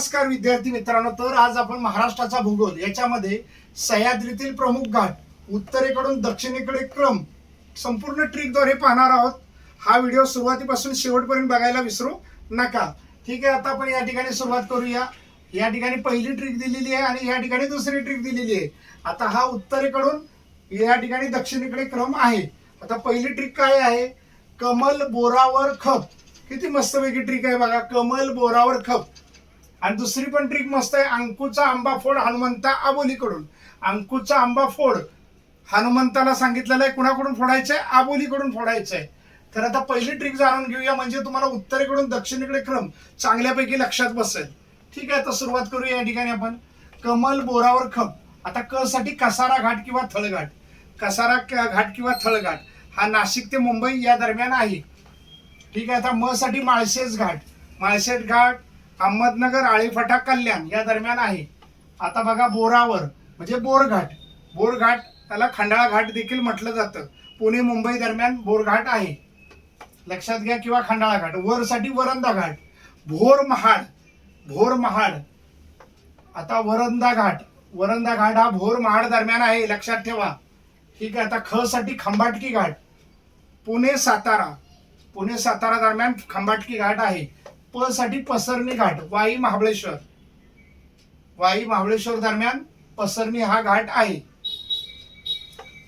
नमस्कार विद्यार्थी मित्रांनो तर आज आपण महाराष्ट्राचा भूगोल याच्यामध्ये सह्याद्रीतील प्रमुख घाट उत्तरेकडून दक्षिणेकडे क्रम संपूर्ण ट्रिकद्वारे पाहणार आहोत. हा व्हिडिओ सुरुवातीपासून शेवटपर्यंत बघायला विसरू नका. ठीक आहे आता आपण या ठिकाणी सुरुवात करूया. या ठिकाणी पहिली ट्रिक दिलेली आहे आणि या ठिकाणी दुसरी ट्रिक दिलेली आहे. आता हा उत्तरेकडून या ठिकाणी दक्षिणेकडे क्रम आहे. आता पहिली ट्रिक काय आहे? कमल बोरावर खप. किती मस्तपैकी ट्रिक आहे बघा. कमल बोरावर खप. आणि दुसरी पण ट्रिक मस्त आहे अंकुचा आंबा फोड हनुमंता आबोलीकडून. अंकुचा आंबा फोड हनुमंताला सांगितलेलं आहे कुणाकडून फोडायचं आहे आबोलीकडून फोडायचं आहे तर आता पहिली ट्रिक जाणून घेऊया म्हणजे तुम्हाला उत्तरेकडून दक्षिणेकडे क्रम चांगल्यापैकी लक्षात बसेल. ठीक आहे तर सुरुवात करूया या ठिकाणी आपण. कमल बोरावर खप. आता क साठी कसारा घाट किंवा थळघाट? कसारा क- घाट किंवा थळघाट? हा नाशिक ते मुंबई या दरम्यान आहे. ठीक आहे आता म साठी माळशेज घाट. माळशेज घाट अहमदनगर आळेफाटा कल्याण या दरम्यान आहे. आता बघा बोरावर म्हणजे बोरघाट. बोरघाट त्याला खंडाळा घाट देखील म्हटलं जातं. पुणे मुंबई दरम्यान बोरघाट आहे. लक्षात घ्या किंवा खंडाळा घाट. वरसाठी वरंदा घाट. भोर महाड भोर महाड. आता वरंदा घाट. वरंदा घाट हा भोर महाड दरम्यान आहे. लक्षात ठेवा. ठीक आहे आता ख साठी खंबाटकी घाट. पुणे सातारा. पुणे सातारा दरम्यान खंबाटकी घाट आहे. प साठी पसरणी घाट वाई महाबळेश्वर. वाई महाबळेश्वर दरम्यान पसरणी हा घाट आहे.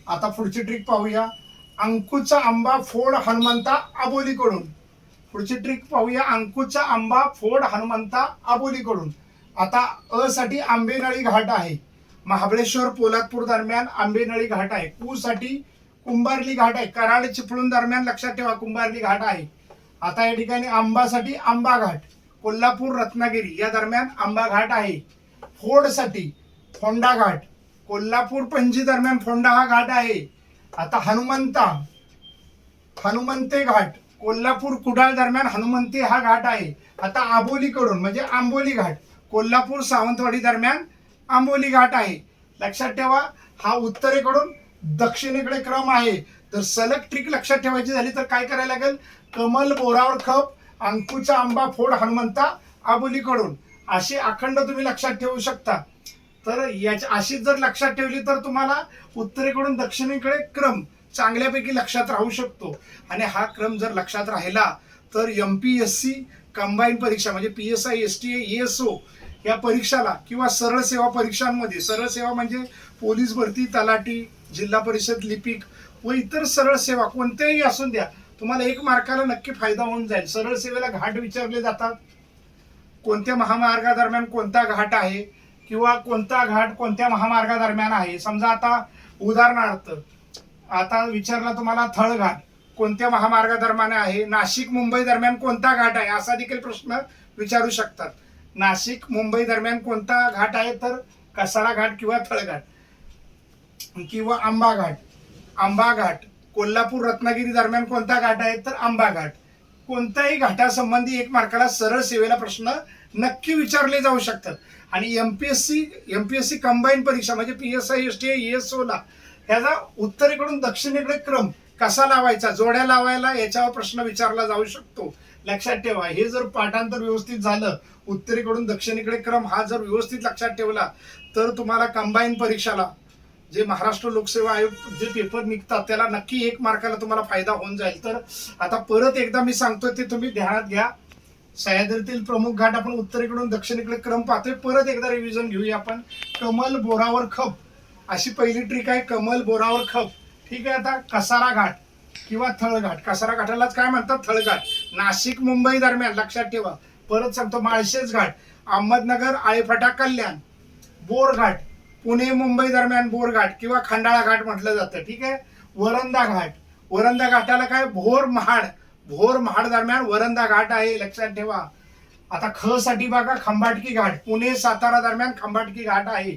आता पुढची ट्रिक पाहूया. अंकुचा आंबा फोड हनुमंता आबोलीकडून. पुढची ट्रिक पाहूया. अंकुचा आंबा फोड हनुमंता आबोलीकडून. आता अ साठी आंबेनळी घाट आहे. महाबळेश्वर पोलादपूर दरम्यान आंबेनळी घाट आहे. कु साठी कुंभारली घाट आहे. कराड चिपळूण दरम्यान लक्षात ठेवा कुंभारली घाट आहे. आता या ठिकाणी आंबासाठी आंबा घाट कोल्हापूर रत्नागिरी या दरम्यान आंबा घाट आहे. फोडसाठी फोंडा घाट कोल्हापूर पणजी दरम्यान फोंडा हा घाट आहे. आता हनुमंता हनुमंते घाट कोल्हापूर कुडाळ दरम्यान हनुमंते हा घाट आहे. आता आंबोलीकडून म्हणजे आंबोली घाट कोल्हापूर सावंतवाडी दरम्यान आंबोली घाट आहे. लक्षात ठेवा हा उत्तरेकडून दक्षिणेकडे क्रम आहे. तर सलग ट्रिक लक्षात ठेवायची झाली तर काय करायला लागेल? कमल बोरावर खप अंकुचा आंबा फोड हनुमंता आबोलीकडून. अशी अखंड तुम्ही लक्षात ठेवू शकता. तर याच्या अशीच जर लक्षात ठेवली तर तुम्हाला उत्तरेकडून दक्षिणेकडे क्रम चांगल्यापैकी लक्षात राहू शकतो. आणि हा क्रम जर लक्षात राहिला तर M P S C combine परीक्षा म्हणजे P S I S T S O या परीक्षाला किंवा सरळ सेवा परीक्षांमध्ये सरळ सेवा म्हणजे पोलीस भरती तलाठी जिल्हा परिषद लिपिक व इतर सरळ सेवा कोणत्याही असून द्या तुम्हाला एक मार्काला नक्की फायदा होऊन जाईल. सरळ सेवेला घाट विचारले जातात. कोणत्या महामार्गादरम्यान कोणता घाट आहे? किंवा कोणता घाट कोणत्या महामार्गादरम्यान आहे? समजा आता उदाहरणार्थ आता विचारला तुम्हाला थळघाट. कोणत्या महामार्गादरम्यान आहे? नाशिक मुंबई दरम्यान कोणता घाट आहे? असा देखील प्रश्न विचारू शकतात. नाशिक मुंबई दरम्यान कोणता घाट आहे? तर कसारा घाट किंवा थळघाट. किंवा आंबा घाट. आंबा घाट. कोल्हापूर रत्नागिरी दरम्यान कोणता घाट आहे? तर आंबा घाट. कोणत्याही घाटासंबंधी एक मार्काला सरळ सेवेला प्रश्न नक्की विचारले जाऊ शकतात. आणि M P S C M P S C combine परीक्षा म्हणजे P S I S T S ओला ह्याचा उत्तरेकडून दक्षिणेकडे क्रम कसा लावायचा जोड्या लावायला याच्यावर प्रश्न विचारला जाऊ शकतो. लक्षात ठेवा हे जर पाठांतर व्यवस्थित झालं उत्तरेकडून दक्षिणेकडे क्रम हा जर व्यवस्थित लक्षात ठेवला तर तुम्हाला कंबाईन परीक्षाला जे महाराष्ट्र लोकसेवा आयोग जे पेपर निघतात त्याला नक्की एक मार्काला तुम्हाला फायदा होऊन जाईल. तर आता परत एकदा मी सांगतोय ते तुम्ही ध्यानात घ्या. सह्याद्रीतील प्रमुख घाट आपण उत्तरेकडून दक्षिणेकडे क्रम पाहतोय. परत एकदा रिव्हिजन घेऊया आपण. कमल बोरावर खप. अशी पहिली ट्रिक आहे कमल बोरावर खप. ठीक आहे आता कसारा घाट किंवा थळघाट कसारा घाटालाच काय म्हणतात? थळघाट नाशिक मुंबई दरम्यान लक्षात ठेवा. परत सांगतो माळशेज घाट अहमदनगर आळेफाटा कल्याण. बोरघाट पुणे मुंबई दरम्यान बोरघाट किंवा खंडाळा घाट म्हटलं जातं ठीक आहे? वरंदा घाट. वरंदा घाटाला काय? भोर महाड. भोर महाड दरम्यान वरंदा घाट आहे लक्षात ठेवा. आता ख साठी बघा खंबाटकी घाट. पुणे सातारा दरम्यान खंबाटकी घाट आहे.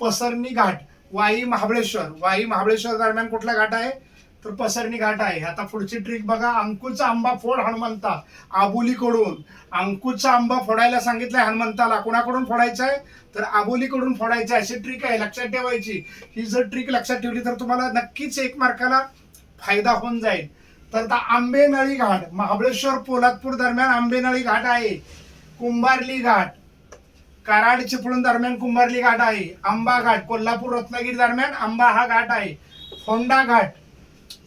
पसरणी घाट. वाई महाबळेश्वर. वाई महाबळेश्वर दरम्यान कुठला घाट आहे? तर पसरणी घाट आहे. आता पुढची ट्रिक बघा. अंकुचा आंबा फोड हनुमंता. आबोलीकडून. अंकुचा आंबा फोडायला सांगितलंय हनुमंताला. कोणाकडून फोडायचा आहे तर आबोलीकडून फोडायचं आहे अशी ट्रिक आहे. लक्षात ठेवायची. ही जर ट्रिक लक्षात ठेवली तर तुम्हाला नक्कीच एक मार्काला फायदा होऊन जाईल. तर आता आंबेनळी घाट. महाबळेश्वर पोलादपूर दरम्यान आंबेनळी घाट आहे. कुंभारली घाट. कराड चिपळूण दरम्यान कुंभारली घाट आहे. आंबा घाट. कोल्हापूर रत्नागिरी दरम्यान आंबा हा घाट आहे. फोंडा घाट.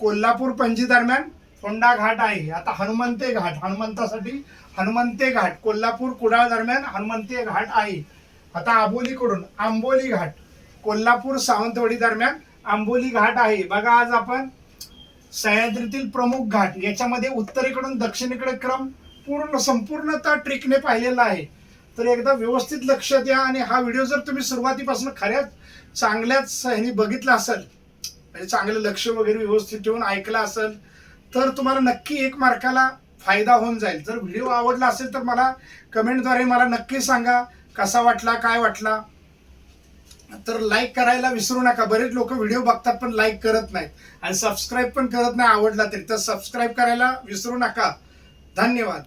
कोल्हापूर पणजी दरम्यान फोंडा घाट आहे. आता हनुमंते घाट हनुमंतासाठी हनुमंते घाट कोल्हापूर कुडाळ दरम्यान हनुमंते घाट आहे. आता आंबोलीकडून आंबोली घाट कोल्हापूर सावंतवाडी दरम्यान आंबोली घाट आहे. बघा आज आपण सह्याद्रीतील प्रमुख घाट याच्यामध्ये उत्तरेकडून दक्षिणेकडे क्रम पूर्ण संपूर्णतः ट्रिकने पाहिलेला आहे. तर एकदा व्यवस्थित लक्ष द्या आणि हा व्हिडिओ जर तुम्ही सुरुवातीपासून खऱ्याच चांगल्याच ह्यानी बघितला असेल म्हणजे चांगलं लक्ष वगैरे व्यवस्थित ठेवून ऐकलं असेल तर तुम्हाला नक्की एक मार्काला फायदा होऊन जाईल. जर व्हिडिओ आवडला असेल तर मला कमेंटद्वारे मला नक्की सांगा कसा वाटला काय वाटला. तर लाईक करायला विसरू नका. बरेच लोक व्हिडिओ बघतात पण लाईक करत नाहीत. आणि सबस्क्राईब पण करत नाही आवडला तरी. तर सबस्क्राईब करायला विसरू नका. धन्यवाद.